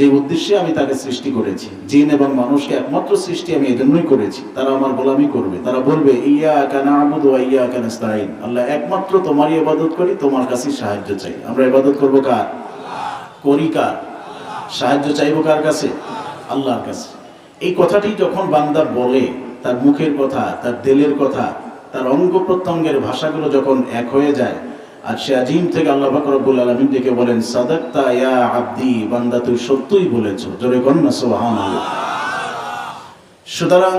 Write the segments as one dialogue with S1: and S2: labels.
S1: যে উদ্দেশ্যে আমি তাকে সৃষ্টি করেছি, জিন এবং মানুষকে একমাত্র সৃষ্টি আমি এজন্যই করেছি, তারা আমার গোলামি করবে, তারা বলবে ইয়া কানা আবুদ ইয়া কানাস্তাইন আল্লাহ একমাত্র তোমারই ইবাদত করি, তোমার কাছেই সাহায্য চাই। আমরা ইবাদত করব কার? করি কার? সাহায্য চাইব কার কাছে? আল্লাহর কাছে। এই কথাটি যখন বান্দা বলে, তার মুখের কথা, তার দিলের কথা, তার অঙ্গ প্রত্যঙ্গের ভাষাগুলো যখন এক হয়ে যায় আর সে আজিম থেকে আল্লাহ পাক রব্বুল আলামিন ডেকে বলেন, সাদাক্তা ইয়া আব্দি, বান্দা তুই সত্যই বলেছ। জোরে কন্যা সুবহানাল্লাহ। সুতরাং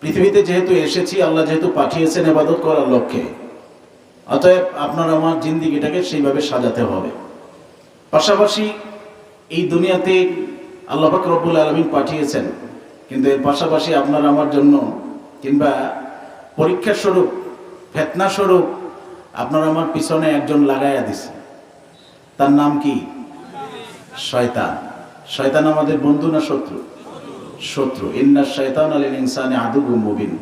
S1: পৃথিবীতে যেহেতু এসেছি, আল্লাহ যেহেতু পাঠিয়েছেন ইবাদত করার লক্ষ্যে, অতএব আপনার আমার জিন্দিগিটাকে সেইভাবে সাজাতে হবে। পাশাপাশি এই দুনিয়াতে আল্লাহ পাক রব্বুল আলমিন পাঠিয়েছেন, কিন্তু এর পাশাপাশি আপনার আমার জন্য কিংবা পরীক্ষা স্বরূপ ফেতনা স্বরূপ আপনার আমার পিছনে একজন লাগাইয়া দিছে। তার নাম কি? শয়তান। শয়তান আমাদের বন্ধু না শত্রু? শত্রু। ইন্না শয়তান আলীল ইনসানে আদুবু মুবিন।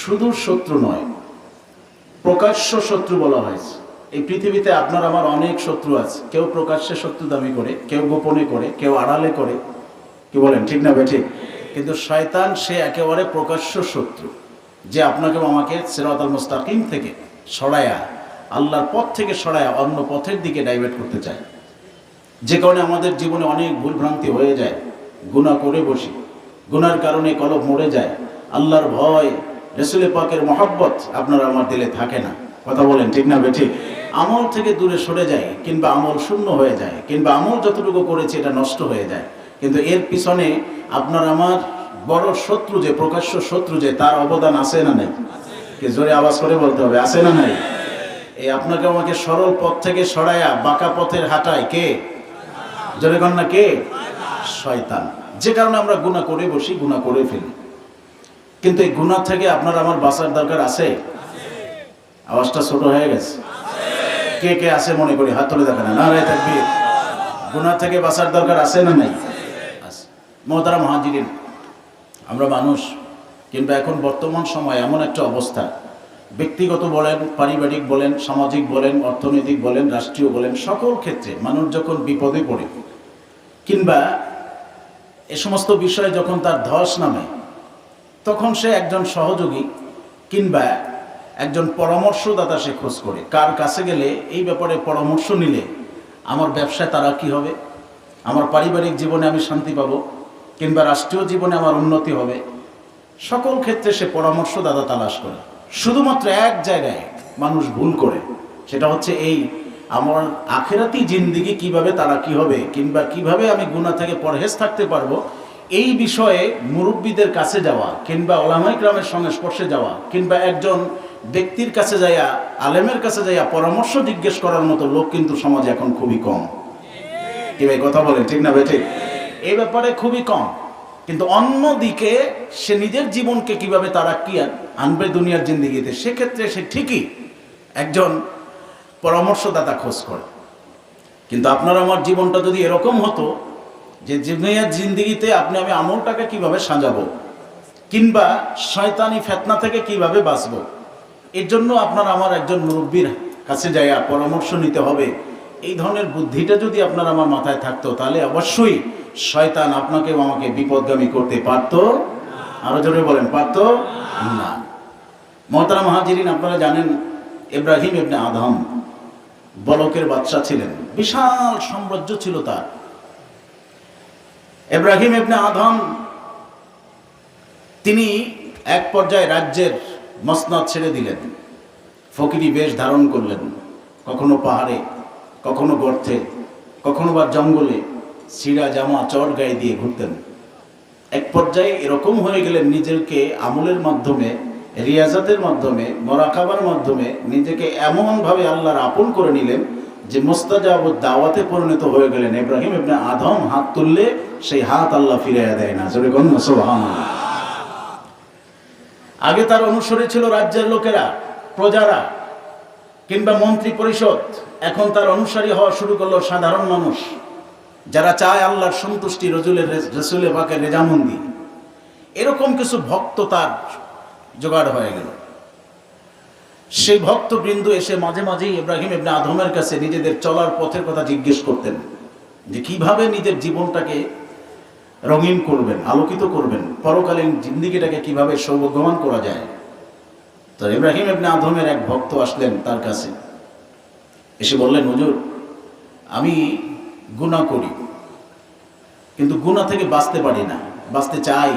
S1: শুধু শত্রু নয়, প্রকাশ্য শত্রু বলা হয়েছে। এই পৃথিবীতে আপনার আমার অনেক শত্রু আছে। কেউ প্রকাশ্যে শত্রু দাবি করে, কেউ গোপনে করে, কেউ আড়ালে করে। কি বলেন, ঠিক না বেঠিক? কিন্তু শয়তান সে একেবারে প্রকাশ্য শত্রু, যে আপনাকে আমাকে সিরাত আল মুস্তাকিম থেকে সরায়া, আল্লাহর পথ থেকে সরায়া অন্য পথের দিকে ডাইভার্ট করতে চায়। যে কারণে আমাদের জীবনে অনেক ভুলভ্রান্তি হয়ে যায় গুণা করে বসি। গুনার কারণে কলব মরে যায়, আল্লাহর ভয় রসুলের পাকের মহব্বত আপনার আমার দিলে থাকে না। কথা বলেন ঠিক না বেঠিক? আমল থেকে দূরে সরে যায়, কিংবা আমল শূন্য হয়ে যায়, কিংবা আমল যতটুকু করেছে এটা নষ্ট হয়ে যায়। কিন্তু এর পিছনে আপনার আমার বড় শত্রু যে, প্রকাশ্য শত্রু যে, তার অবদান আছে না নাই? কি জোরে আওয়াজ করে বলতে হবে, আছে না নাই? এই আপনাকে আমাকে সরল পথ থেকে সরায়া বাঁকা পথের হাঁটায় কে? জোরে কন্যা কে? শয়তান। যে কারণে আমরা গুণা করে বসি গুণা করে ফেলি। কিন্তু এই গুণা থেকে আপনার আমার বাঁচার দরকার আছে? আওয়াজটা ছোট হয়ে গেছে। কে কে আছে মনে করি? হাত তুলে দেখেন। না রায় থাকবি গুণা থেকে বাঁচার দরকার আছে না নাই? আছে। মহতারা মহাজিরিন আমরা মানুষ। কিংবা এখন বর্তমান সময় এমন একটা অবস্থা। ব্যক্তিগত বলেন, পারিবারিক বলেন, সামাজিক বলেন, অর্থনৈতিক বলেন, রাষ্ট্রীয় বলেন, সকল ক্ষেত্রে মানুষ যখন বিপদে পড়ে কিংবা এ সমস্ত বিষয়ে যখন তার ধস নামে, তখন সে একজন সহযোগী কিংবা একজন পরামর্শদাতা সে খোঁজ করে। কার কাছে গেলে এই ব্যাপারে পরামর্শ নিলে আমার ব্যবসায় তারা কি হবে? আমার পারিবারিক জীবনে আমি শান্তি পাবো? কিংবা রাষ্ট্রীয় জীবনে আমার উন্নতি হবে? সকল ক্ষেত্রে সে পরামর্শদাতা তালাশ করে। শুধুমাত্র এক জায়গায় মানুষ ভুল করে, সেটা হচ্ছে এই আমার আখেরাতি জিন্দিগি কীভাবে তারা কি হবে, কিংবা কীভাবে আমি গুণা থেকে পরহেজ থাকতে পারব, এই বিষয়ে মুরব্বীদের কাছে যাওয়া, কিংবা ওলামাই গ্রামের সংস্পর্শে যাওয়া, কিংবা একজন ব্যক্তির কাছে যাইয়া, আলেমের কাছে যাইয়া পরামর্শ জিজ্ঞেস করার মতো লোক কিন্তু সমাজে এখন খুবই কম। কি ভাই, কথা বলেন, ঠিক না ভাই, ঠিক? এই ব্যাপারে খুবই কম। কিন্তু অন্যদিকে সে নিজের জীবনকে কীভাবে তারা কি আনবে দুনিয়ার জিন্দিগিতে, সেক্ষেত্রে সে ঠিকই একজন পরামর্শদাতা খোঁজ করে। কিন্তু আপনার আমার জীবনটা যদি এরকম হতো যে দুনিয়ার জিন্দিগিতে আপনি আমি আমলটাকে কীভাবে সাজাবো, কিংবা শয়তানি ফেতনা থেকে কীভাবে বাঁচবো, এর জন্য আপনার আমার একজন মুরব্বীর কাছে যাইয়া পরামর্শ নিতে হবে। এই ধরনের বুদ্ধিটা যদি আপনার আমার মাথায় থাকতো, তাহলে অবশ্যই শয়তান আপনাকে আমাকে বিপদগামী করতে পারতো? আরও জোরে বলেন, পারতো? না। মহতারা মহাজিরিন, আপনারা জানেন ইব্রাহিম ইবনে আদম বলকের বাচ্চা ছিলেন। বিশাল সাম্রাজ্য ছিল তার। ইব্রাহিম ইবনে আদম তিনি এক পর্যায়ে রাজ্যের মসনদ ছেড়ে দিলেন। ফকিরি বেশ ধারণ করলেন। কখনো পাহাড়ে, কখনো গর্তে, কখনো বা জঙ্গলে। সিরা জামা চট গায়ে দিয়ে ঘুরতেন। এক পর্যায়ে এরকম হয়ে গেলেন নিজেকে আমলের মাধ্যমে, রিয়াজাতের মাধ্যমে, মরাকাবার মাধ্যমে নিজেকে এমনভাবে আল্লাহর আপন করে নিলেন যে মোস্তাজাব দাওয়াতে পরিণত হয়ে গেলেন ইব্রাহিম ইবনে আদম হাত তুললে সেই হাত আল্লাহ ফিরাইয়া দেয় না। জোরে গণ্য আগে তার অনুসরী ছিল রাজ্যের লোকেরা, প্রজারা কিংবা মন্ত্রী পরিষদ। এখন তার অনুসারী হওয়া শুরু করল সাধারণ মানুষ। যারা চায় আল্লাহর সন্তুষ্টি রজুলের রসুলের বাকের রেজামন্দি। এরকম কিছু ভক্ত তার জোগাড় হয়ে গেল। সেই ভক্তবৃন্দ এসে মাঝে মাঝেই ইব্রাহিম ইবনে আদমের কাছে নিজেদের চলার পথের কথা জিজ্ঞেস করতেন যে কীভাবে নিজের জীবনটাকে রঙিন করবেন, আলোকিত করবেন, পরকালীন জিন্দিগিটাকে কীভাবে সৌভাগ্যবান করা যায়। তো ইব্রাহিম ইবনে আদমের এক ভক্ত আসলেন তার কাছে। এসে বললেন, হুজুর, আমি গুনাহ করি। কিন্তু গুনাহ থেকে বাঁচতে পারি না, বাঁচতে চাই।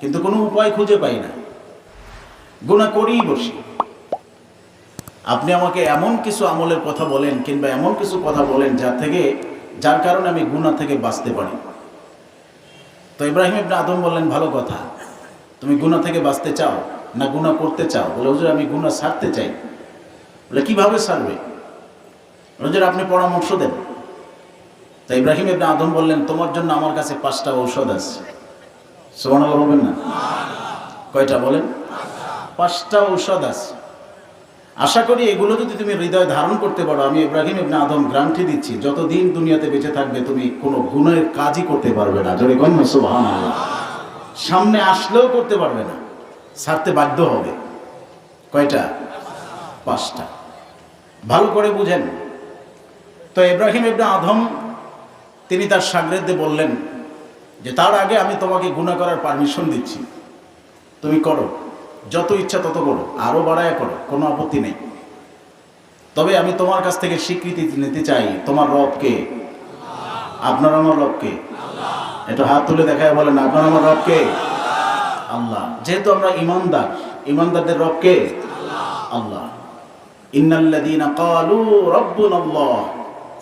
S1: কিন্তু কোনো উপায় খুঁজে পাই না। গুনাহ করেই বসি। আপনি আমাকে এমন কিছু আমলের কথা বলেন কিংবা এমন কিছু কথা বলেন যা থেকে, যার কারণে আমি গুনাহ থেকে বাঁচতে পারি। তো ইব্রাহিম ইবনে আদম বললেন, ভালো কথা। তুমি গুনাহ থেকে বাঁচতে চাও না গুনাহ করতে চাও? বলে, হুজুর, আমি গুনাহ ছাড়তে চাই। বলে, কীভাবে ছাড়বে হুজুর, আপনি পরামর্শ দেন। তো ইব্রাহিম ইবনে আদম বললেন, তোমার জন্য আমার কাছে পাঁচটা ঔষধ আছে। সোমানাল বলবেন না? কয়টা বলেন? পাঁচটা ঔষধ আছে। আশা করি এগুলো যদি তুমি হৃদয় ধারণ করতে পারো, আমি ইব্রাহিম ইবনে আদম গ্রান্টি দিচ্ছি, যতদিন দুনিয়াতে বেঁচে থাকবে, তুমি কোনো গুণের কাজই করতে পারবে না। যদি গণ্য সুবহানাল্লাহ। সামনে আসলেও করতে পারবে না, ছাড়তে বাধ্য হবে। কয়টা? পাঁচটা। ভালো করে বুঝেন। তো ইব্রাহিম ইবনে আদম তিনি তার সাগরেদে বললেন যে, তার আগে আমি তোমাকে গুণা করার পারমিশন দিচ্ছি। তুমি করো। যত ইচ্ছা তত করো। আরও বাড়ায় করো। কোনো আপত্তি নেই। তবে আমি তোমার কাছ থেকে স্বীকৃতি নিতে চাই। তোমার রবকে আপনার আমার রবকে একটু হাত তুলে দেখায় বলেন, আপনার আমার রবকে আল্লাহ। যেহেতু আমরা ইমানদার, ইমানদারদের রবকে আল্লাহ। ইন্নাল্লাযীনা ক্বালু রাব্বুনাল্লাহ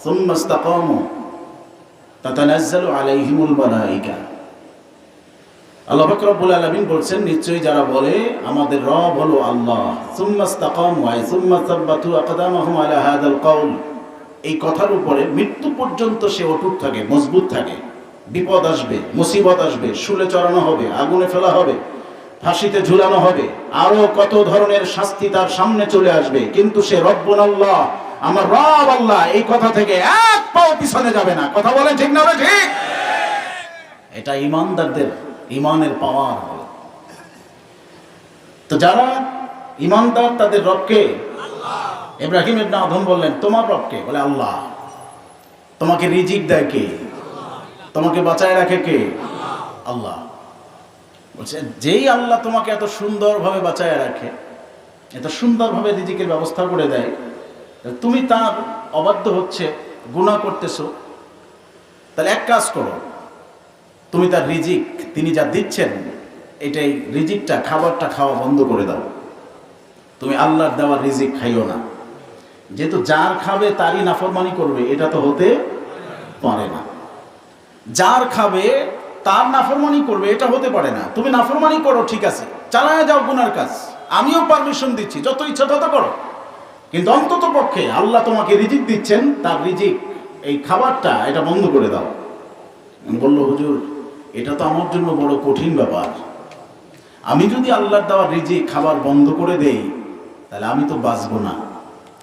S1: সুম্মা ইসতাকামু। বলছেন, নিশ্চয়ই যারা বলে, আমাদের রব হলো আল্লাহ। এই কথার উপরে মৃত্যু পর্যন্ত সে অটুট থাকে, মজবুত থাকে। বিপদ আসবে, মুসিবত আসবে, শুলে চড়ানো হবে, আগুনে ফেলা হবে, ফাঁসিতে ঝুলানো হবে, আরও কত ধরনের শাস্তি তার সামনে চলে আসবে। কিন্তু সে রব্বুন আল্লাহ আমার রব আল্লাহ এই কথা থেকে এক পাও পিছনে যাবে না। কথা বলে ঠিক না ঠিক? এটা ইমানদারদের ইমানের পাওয়ার তো যারা ইমানদার তাদের রবকে ইব্রাহিম ইবনে আদম বললেন, তোমার রবকে? বলে, আল্লাহ। তোমাকে রিজিক দেয় কে? তোমাকে বাঁচায় রাখে কে? আল্লাহ। বলছে, যেই আল্লাহ তোমাকে এত সুন্দরভাবে বাঁচায় রাখে, এত সুন্দরভাবে রিজিকের ব্যবস্থা করে দেয় তুমি তার অবাধ্য হচ্ছে গুণা করতেছো। তাহলে এক কাজ করো। তুমি তার রিজিক, তিনি যা দিচ্ছেন, এটাই রিজিকটা, খাবারটা খাওয়া বন্ধ করে দাও। তুমি আল্লাহর দেওয়া রিজিক খাইও না। যেহেতু যার খাবে, তারই নাফরমানি করবে, এটা তো হতে পারে না। যার খাবে, তার নাফরমানি করবে, এটা হতে পারে না। তুমি নাফরমানি করো, ঠিক আছে। চালায় যাও গুনার কাজ। আমিও পারমিশন দিচ্ছি, যত ইচ্ছা তত করো। কিন্তু অন্তত পক্ষে আল্লাহ তোমাকে রিজিক দিচ্ছেন, তার রিজিক, এই খাবারটা এটা বন্ধ করে দাও। বলল, হুজুর, এটা তো আমার জন্য বড় কঠিন ব্যাপার। আমি যদি আল্লাহর দেওয়া রিজিক, খাবার বন্ধ করে দেই, তাহলে আমি তো বাঁচবো না।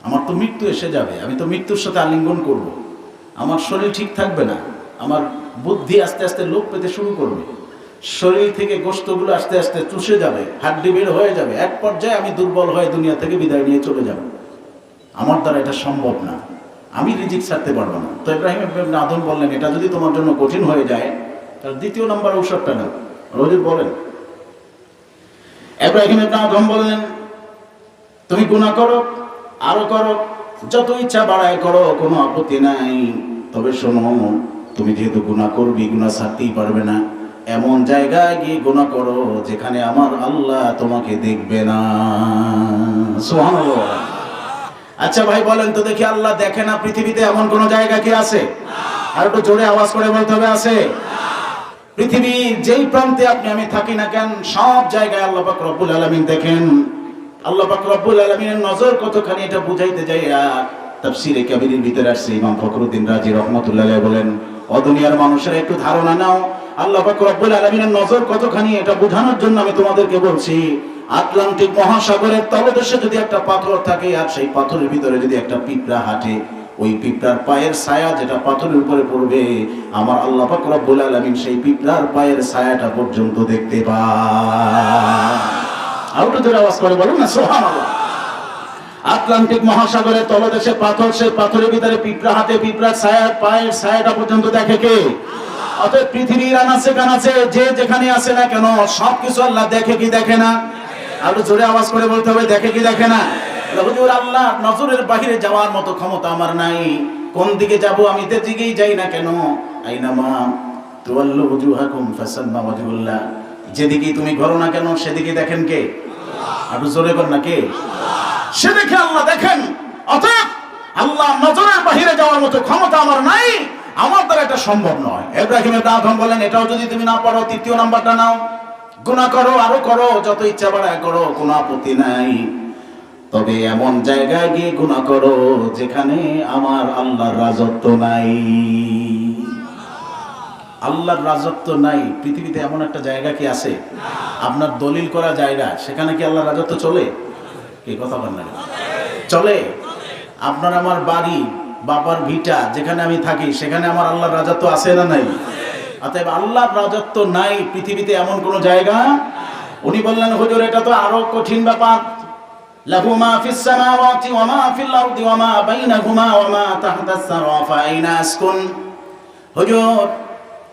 S1: আমার তো মৃত্যু এসে যাবে, আমি তো মৃত্যুর সাথে আলিঙ্গন করব। আমার শরীর ঠিক থাকবে না, আমার বুদ্ধি আস্তে আস্তে লোপ পেতে শুরু করবে। শরীর থেকে গোস্তগুলো আস্তে আস্তে চুষে যাবে, হাড্ডি বের হয়ে যাবে। এক পর্যায়ে আমি দুর্বল হয়ে দুনিয়া থেকে বিদায় নিয়ে চলে যাব। আমার দ্বারা এটা সম্ভব না। আমি রিজিক ছাড়তে পারব না। তো ইব্রাহিম আদম বললেন, এটা যদি তোমার জন্য কঠিন হয়ে যায়, তাহলে দ্বিতীয় নম্বর ঔষধটা না রোজির বলেন, ইব্রাহিম ইবনে আদম বললেন, তুমি গুনাহ করো, আরও করো, যত ইচ্ছা বাড়ায় করো, কোনো আপত্তি নাই। তবে শোনো, তুমি যেহেতু গুনাহ করবি, গুনাহ ছাড়তেই পারবে না। এমন জায়গায় গিয়ে গুনাহ করো, যেখানে আমার আল্লাহ তোমাকে দেখবে না। সুবহানাল্লাহ। আচ্ছা ভাই বলেন তো দেখি আল্লাহ দেখে না পৃথিবীতে এমন কোন জায়গা কি আছে? আর একটু জোরে আওয়াজ করে বলতে হবে, আছে? পৃথিবীর যেই প্রান্তে আপনি আমি থাকি না কেন, সব জায়গায় আল্লাহ পাক রব্বুল আলামিন দেখেন। আল্লাহ পাক রব্বুল আলামিনের নজর কতখানি এটা বুঝাইতে যাইয়া তাফসিরে কাবিরের ভিতরে আসছে ইমাম ফখরুদ্দিন রাজি রহমাতুল্লাহ বলেন অদুনিয়ার মানুষের, একটু ধারণা নাও, আল্লাহ পাক রব্বুল আলামিনের নজর কতখানি এটা বোঝানোর জন্য আমি তোমাদেরকে বলছি। আটলান্টিক মহাসাগরের তলদেশে যদি একটা পাথর থাকে আর সেই পাথরের ভিতরে যদি একটা পিঁপড়া হাঁটে, ওই পিঁপড়ার পায়ের ছায়া যেটা পাথরের উপরে পড়বে, আমার আল্লাহ পাক সেই পিঁপড়ার পায়ের ছায়াটা পর্যন্ত দেখতে পায়। করে বলুন না, সুবহানাল্লাহ। আটলান্টিক মহাসাগরের তলদেশে পাথর সে পাথরের ভিতরে পিঁপড়া হাতে পিঁপড়ার ছায়া, পায়ের ছায়াটা পর্যন্ত দেখে কে? অতএব পৃথিবীর আনাচে কানাচে যে যেখানে আছে না কেন, সবকিছু আল্লাহ দেখে কি দেখে না? আরও জোরে আওয়াজ করে বলতে হবে দেখে কি দেখে না? বলে, হুজুর আল্লাহ নজরের বাহিরে যাওয়ার মতো ক্ষমতা আমার নাই। কোন দিকে যাব আমি তে দিকেই যাই না কেন? আইনামা তুয়াল্লু ওজুহাকুম ফাসাম্মা ওয়াজহুল্লাহ। যেদিকেই তুমি ঘরো না কেন সেদিকে দেখেন কে? আরও জোরে কর না কে? সে দেখে আল্লাহ দেখেন। অতএব আল্লাহ নজরের বাহিরে যাওয়ার মতো ক্ষমতা আমার নাই। আমার দ্বারা এটা সম্ভব নয়। এব্রাহিম আদম বলেন এটাও যদি তুমি না পারো তৃতীয় নাম্বারটা নাও। গুণা করো, আরও করো, যত ইচ্ছা বাড়ায় করো, কোনো আপত্তি নাই। তবে এমন জায়গায় গিয়ে গুণা করো, যেখানে আমার আল্লাহর রাজত্ব নাই। আল্লাহর রাজত্ব নাই। পৃথিবীতে এমন একটা জায়গা কি আছে? আপনার দলিল করা জায়গা, সেখানে কি আল্লাহর রাজত্ব চলে? কি কথা বলেন না চলে। আপনার আমার বাড়ি, বাবার ভিটা, যেখানে আমি থাকি, সেখানে আমার আল্লাহর রাজত্ব আছে না নাই? অতএব আল্লাহর রাজত্ব নাই পৃথিবীতে এমন কোন জায়গা। উনি বললেন, হুজুর, এটা তো আরও কঠিন ব্যাপার।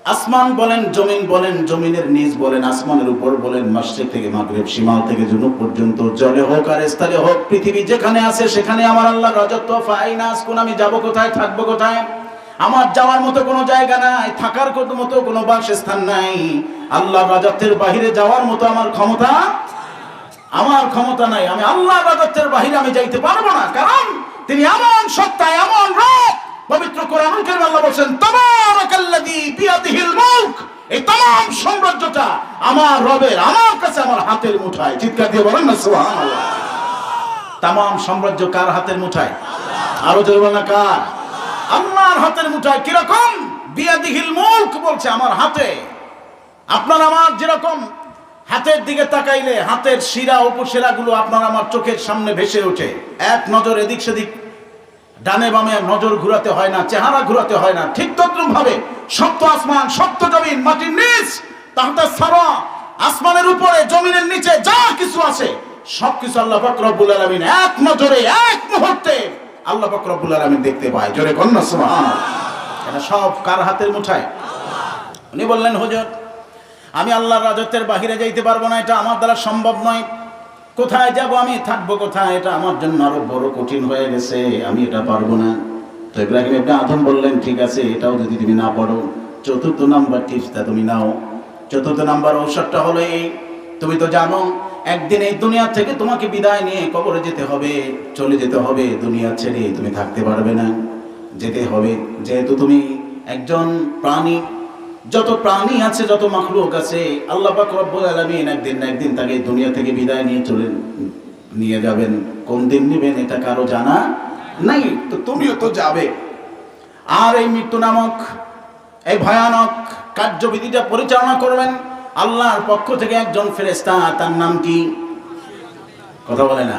S1: আসমান বলেন, জমিন বলেন, জমিনের বলেন, আসমানের উপর বলেন থেকে সীমাল থেকে পর্যন্ত জলে হোক আর হোক, পৃথিবী যেখানে আছে সেখানে আমার আল্লাহ রাজত্ব। ফাইনা আসকুন, আমি যাব কোথায়, থাকব কোথায়? আমার যাওয়ার মতো কোনো জায়গা নাই থাকার কত- মতো কোনো বাসস্থান নাই আল্লাহ রাজত্বের বাহিরে যাওয়ার মতো আমার ক্ষমতা আমার ক্ষমতা নাই আমি আল্লাহ রাজত্বের বাহিরে আমি যাইতে পারবো না কারণ তিনি এমন সত্তা এমন রূপ পবিত্র কোরআনুল কারীম আল্লাহ বলেন তাবারাকাল্লাযী বিয়াদিহিল মুলক এই तमाम সাম্রাজ্যটা আমার রবের আমার কাছে আমার হাতের মুঠায় চিৎকার দিয়ে বলেন না সুবহানাল্লাহ তামাম সাম্রাজ্য কার হাতের মুঠায় আরো জোরে বলেন না কার আল্লাহর হাতের মুঠায় কীরকম? বিয়াদিহিল মুলক বলছে আমার হাতে। আপনার আমার যেরকম হাতের দিকে তাকাইলে হাতের শিরা উপশিরাগুলো আপনার আমার চোখের সামনে ভেসে ওঠে। এক নজর এদিক সেদিক, ডানে বামে নজর ঘুরাতে হয় না, চেহারা ঘুরাতে হয় না। ঠিক তদ্রুপ ভাবে সপ্ত আসমান, সপ্ত জমিন, মাটির নিচ তাহলে সারা আসমানের উপরে, জমিনের নিচে যা কিছু আছে, সবকিছু আল্লাহ পাক রব্বুল আলামিন এক নজরে, এক মুহূর্তে আল্লাহ পাক রব্বুল আলামিন দেখতে পায়। জোরে কন্যা এটা সব কার হাতের মুঠায় উনি বললেন, হুজুর, আমি আল্লাহর রাজত্বের বাহিরে যাইতে পারব না, এটা আমার দ্বারা সম্ভব নয়। কোথায় যাব আমি? থাকব কোথায়? এটা আমার জন্য আরও বড় কঠিন হয়ে গেছে, আমি এটা পারব না। তো ইব্রাহিম ইবনে আদম বললেন, ঠিক আছে, এটাও যদি তুমি না পারো, চতুর্থ নাম্বার টিপসটা তুমি নাও। চতুর্থ নাম্বার ঔষধটা হলো এই, তুমি তো জানো একদিন এই দুনিয়া থেকে তোমাকে বিদায় নিয়ে কবরে যেতে হবে, চলে যেতে হবে। দুনিয়া ছেড়ে তুমি থাকতে পারবে না। যেতে হবে। যেহেতু তুমি একজন প্রাণী, যত প্রাণী আছে, যত মাখলুক আছে, আল্লাহ পাক রব্বুল আলামিন একদিন না একদিন তাকে দুনিয়া থেকে বিদায় নিয়ে চলে নিয়ে যাবেন। কোন দিন নেবেন এটা কারও জানা নাই? তো তুমিও তো যাবে। আর এই মৃত্যু নামক, এই ভয়ানক কার্যবিধিটা পরিচালনা করবেন। আল্লাহর পক্ষ থেকে একজন ফেরেস্তা তার নাম কি? কথা বলে না।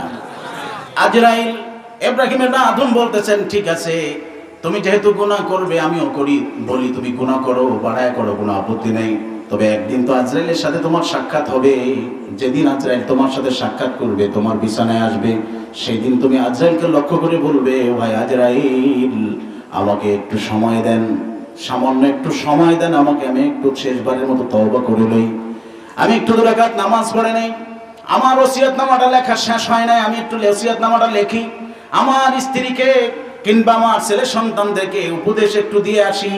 S1: আজরাইল এব্রাহিমের না আদম বলতেছেন, ঠিক আছে, তুমি যেহেতু গুনাহ করবে, আমিও করি, বলি তুমি গুনাহ করো, বাড়ায় করো, কোনো আপত্তি নেই। তবে একদিন তো আজরাইলের সাথে তোমার সাক্ষাৎ হবে। যেদিন আজরাইল তোমার সাথে সাক্ষাৎ করবে, তোমার বিছানায় আসবে সেই দিন তুমি আজরাইলকে লক্ষ্য করে বলবে ভাই আজরাইল, আমাকে একটু সময় দেন। সামান্য একটু সময় দেন আমাকে, আমি একটু শেষবারের মতো তওবা করে লই আমি একটু দুরাকাত নামাজ পড়ে নেই। আমার ওসিয়ত নামাটা লেখা শেষ হয় নাই, আমি একটু ওসিয়ত নামাটা লেখি। আমার স্ত্রীকে কিংবা আমার ছেলে সন্তানদেরকে উপদেশ একটু দিয়ে আসি।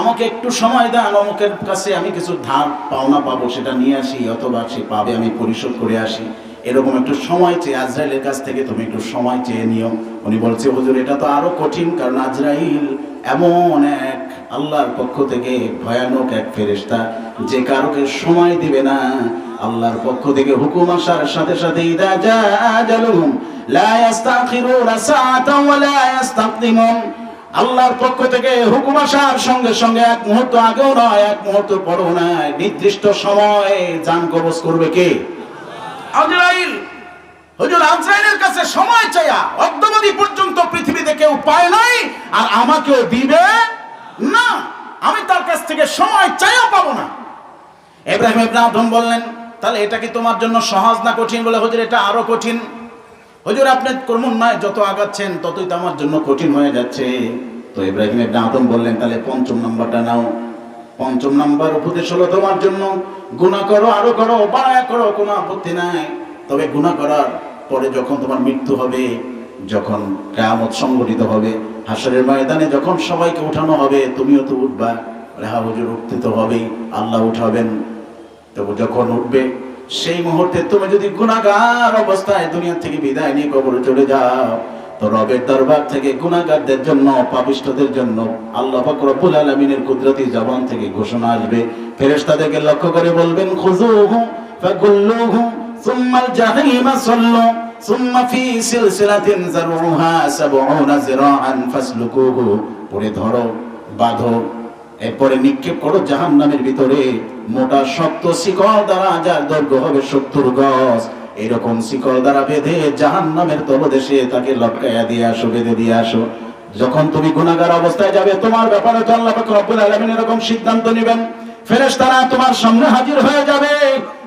S1: আমাকে একটু সময় দেন, অমুকের কাছে আমি কিছু ধার, পাওনা পাবো, সেটা নিয়ে আসি, অথবা সে পাবে, আমি পরিশোধ করে আসি। এরকম একটু সময় চেয়ে, আজরাইলের কাছ থেকে তুমি একটু সময় চেয়ে নিও। উনি বলছে, হুজুর, এটা তো আরও কঠিন, কারণ আজরাইল এমন এক আল্লাহর পক্ষ থেকে ভয়ানক এক ফেরেশতা যে কারোকে সময় দিবে না, আল্লাহর পক্ষ থেকে হুকুম আসার সাথে সাথে আল্লাহর পক্ষ থেকে হুকুম আসার সঙ্গে সঙ্গে এক মুহূর্ত আগেও নয়, এক মুহূর্ত পরেও নয়, নির্দিষ্ট সময়ে জান কবজ করবে কে? কাছে সময় চাইয়া অদ্যবধি পর্যন্ত পৃথিবীতে কেউ পায় নাই, আর আমাকেও দিবে না, আমি তার কাছ থেকে সময় চাইও পাবো না। ইব্রাহিম ইবনে আদম বললেন, তাহলে এটা কি তোমার জন্য সহজ না কঠিন? বলে, হুজুর, এটা আরও কঠিন। হুজুর, আপনি ক্রমান্বয়ে যত আগাচ্ছেন ততই তো আমার জন্য কঠিন হয়ে যাচ্ছে। তো ইব্রাহিম ইবনে আদম বললেন, তাহলে পঞ্চম নাম্বারটা নাও। পঞ্চম নাম্বার উপদেশ হলো তোমার জন্য, গুনাহ করো, আরও করো, বাড়ায় করো, কোনো আপত্তি নাই। তবে গুনাহ করার পরে যখন তোমার মৃত্যু হবে যখন কেয়ামত সংগঠিত হবে হাসরের ময়দানে যখন সবাইকে উঠানো হবে, তুমিও তো উঠবা। রেহা হুজুর, উঠতে তো হবেই, আল্লাহ উঠাবেন। তবু যখন উঠবে, সেই মুহূর্তে তুমি যদি গুণাগার অবস্থায় দুনিয়া থেকে বিদায় নিয়ে কবরে চলে যাও, তো রবের দরবার থেকে গুণাগারদের জন্য, পাপিষ্টদের জন্য আল্লাহ পাক রব্বুল আলামিনের কুদরতি জবান থেকে ঘোষণা আসবে। ফেরেশতাদেরকে লক্ষ্য করে বলবেন খুজু খুযুহু ফাগুল্লুহু সুম্মাল জাহিমা সাল্লু। সুম্মা ফি সিলসিলাতিন যারউহা সাবউনা যিরাআন ফাসলুকুহু। পরে ধরো, বাঁধো, এরপরে নিক্ষেপ করো জাহান নামের ভিতরে। মোটা শক্ত শিকল দ্বারা যার দৈর্ঘ্য হবে সত্তর গজ। এরকম শিকল দ্বারা বেঁধে জাহান নামের তলদেশে তাকে লটকাইয়া দিয়ে আসো, বেঁধে দিয়ে আসো। যখন তুমি গুণাগার অবস্থায় যাবে, তোমার ব্যাপারে তো আল্লাহ রব্বুল আলামিন এরকম সিদ্ধান্ত নেবেন। ফেরেশতারা তোমার সামনে হাজির হয়ে যাবে।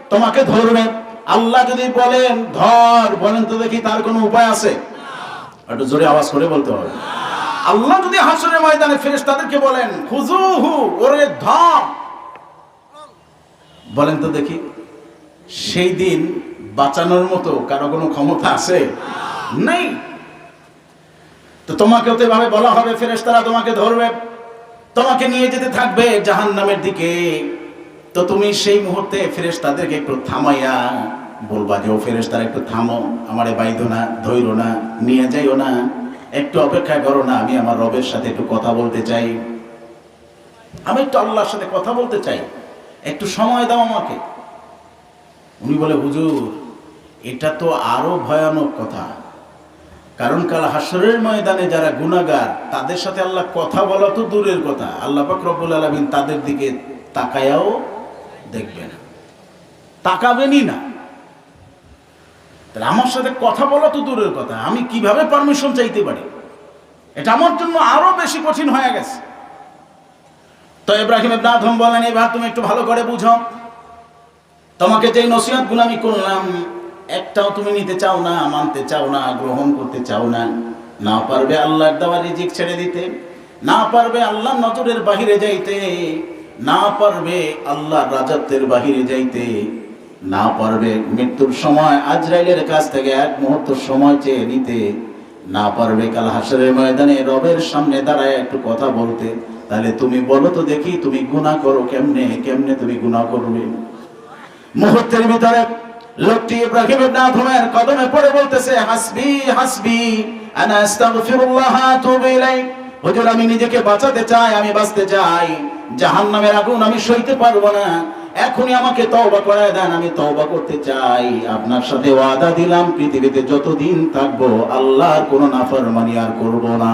S1: তোমাকে ধরবে। আল্লাহ যদি বলেন, ধর, বলেন তো দেখি তার কোনো উপায় আছে? একটু জোরে আওয়াজ করে বলতে হবে। আল্লাহ যদি হাসরের ময়দানে ফেরেস তাদেরকে বলেন, হুজুহু, ওরে ধর। বলেন তো দেখি, সেই দিন বাঁচানোর মতো কারও কোনো ক্ষমতা আছে? নেই। তো তোমাকে তো এভাবে বলা হবে ফেরেস তারা তোমাকে ধরবে, তোমাকে নিয়ে যেতে থাকবে জাহান্নামের দিকে। তো তুমি সেই মুহূর্তে ফেরেস তাদেরকে একটু থামাইয়া বলবা যে, ও ফেরেস তারা একটু থামো, আমারে বাইধো না ধৈরো না, নিয়ে যাইও না, একটু অপেক্ষা করো না, আমি আমার রবের সাথে একটু কথা বলতে চাই। আমি একটু আল্লাহর সাথে কথা বলতে চাই, একটু সময় দাও আমাকে। উনি বলে, হুজুর, এটা তো আরও ভয়ানক কথা। কারণ কাল হাসরের ময়দানে যারা গুনাগার তাদের সাথে আল্লাহ কথা বলা তো দূরের কথা। আল্লাহ পাক রব্বুল আলামিন তাদের দিকে তাকায়াও দেখবে না। তাকাবেনই না। তাহলে আমার সাথে কথা বলা তো দূরের কথা, আমি কীভাবে পারমিশন চাইতে পারি? এটা আমার জন্য আরও বেশি কঠিন হয়ে গেছে। তো ইব্রাহিম ইবনে আদম বলেন, এবার তুমি একটু ভালো করে বুঝো। তোমাকে যে নসিহতগুলো আমি করলাম, একটাও তুমি নিতে চাও না, মানতে চাও না, গ্রহণ করতে চাও না। না পারবে আল্লাহর দেওয়া রিজিক ছেড়ে দিতে, না পারবে আল্লাহ নজরের বাহিরে যাইতে। না পারবে আল্লাহ রাজত্বের বাহিরে যাইতে, না পারবে মৃত্যুর সময় আজরাইলের কাছ থেকে এক মুহূর্ত সময় চেয়ে নিতে, না পারবে কাল হাসরের ময়দানে রবের সামনে দাঁড়ায় একটু কথা বলতে। তাহলে তুমি বলো তো দেখি তুমি গুনাহ করো কেমনে কেমনে তুমি গুনাহ করবে? মুহূর্তের ভিতরে লোকটি ইব্রাহিম ইবনে আদমের কদমে পড়ে বলতেছে, হাসবি হাসবি, আনা আস্তাগফিরুল্লাহ, আতুবু ইলাইহি হুজুর, আমি নিজেকে বাঁচাতে চাই, আমি বাঁচতে চাই। জাহান্নামের আগুন আমি সইতে পারব না। এখনই আমাকে তওবা করায় দেন, আমি তওবা করতে চাই। আপনার সাথে ওয়াদা দিলাম, পৃথিবীতে যতদিন থাকব আল্লাহর কোনো নাফরমানি আর করব না।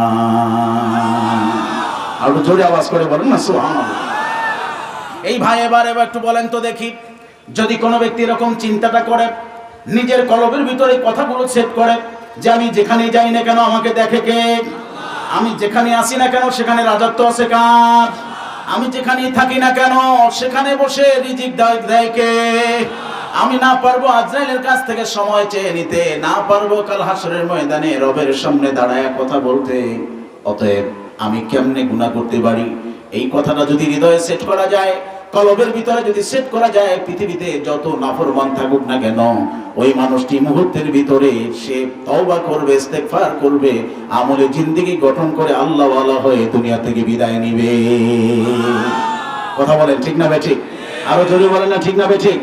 S1: আর জোরে আওয়াজ করে বলেন না, সুবহানাল্লাহ। এই ভাই, এবার এবার একটু বলেন তো দেখি, যদি কোনো ব্যক্তি এরকম চিন্তাটা করে, নিজের কলবের ভিতরে কথাগুলো সেট করে, যে আমি যেখানে যাই না কেন আমাকে দেখে কে? আমি যেখানে আসি না কেন, সেখানে রাজত্ব আছে কার? আমি যেখানে থাকি না কেন, সেখানে বসে রিজিক দেয় কে আমি না পারব আজরাইলের কাছ থেকে সময় চেয়ে নিতে, না পারব কাল হাসরের ময়দানে রবের সামনে দাঁড়ায় কথা বলতে। অতএব আমি কেমনে গুণা করতে পারি? এই কথাটা যদি হৃদয়ে সেট করা যায় কলবের ভিতরে যদি সেট করা যায়, পৃথিবীতে যত নাফরমান থাকুক না কেন, ওই মানুষটি মুহূর্তের ভিতরে সে তওবা করবে, ইস্তেগফার করবে, আমলে জিন্দেগি গঠন করে আল্লাহ ওয়ালা হয়ে দুনিয়া থেকে বিদায় নিবে। কথা বলেন, ঠিক না বে ঠিক? আরও জোরে বলেন না, ঠিক না বে ঠিক?